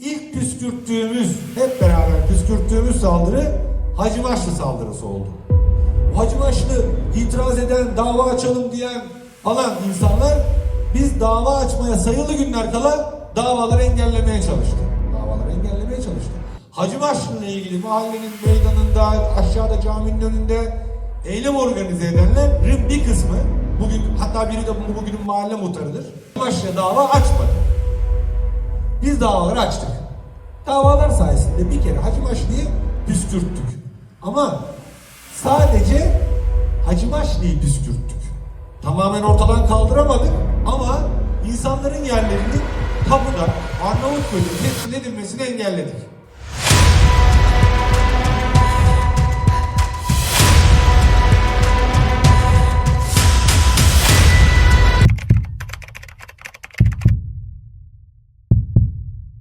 İlk püskürttüğümüz, hep beraber püskürttüğümüz saldırı Hacı Başlı saldırısı oldu. Hacı Başlı itiraz eden, dava açalım diyen falan insanlar biz dava açmaya sayılı günler kala davaları engellemeye çalıştı. Davaları engellemeye çalıştı. Hacı Başlı ile ilgili mahallenin meydanında, aşağıda caminin önünde eylem organize edenlerin bir kısmı, bugün hatta biri de bugünün mahalle muhtarıdır. Hacı Başlı'ya dava açmadı. Biz davaları açtık. Davalar sayesinde bir kere Hacı Başlı'yı püskürttük. Ama sadece Hacı Başlı'yı püskürttük. Tamamen ortadan kaldıramadık ama insanların yerlerinin tapuda Arnavutköy'de tescil edilmesini engelledik.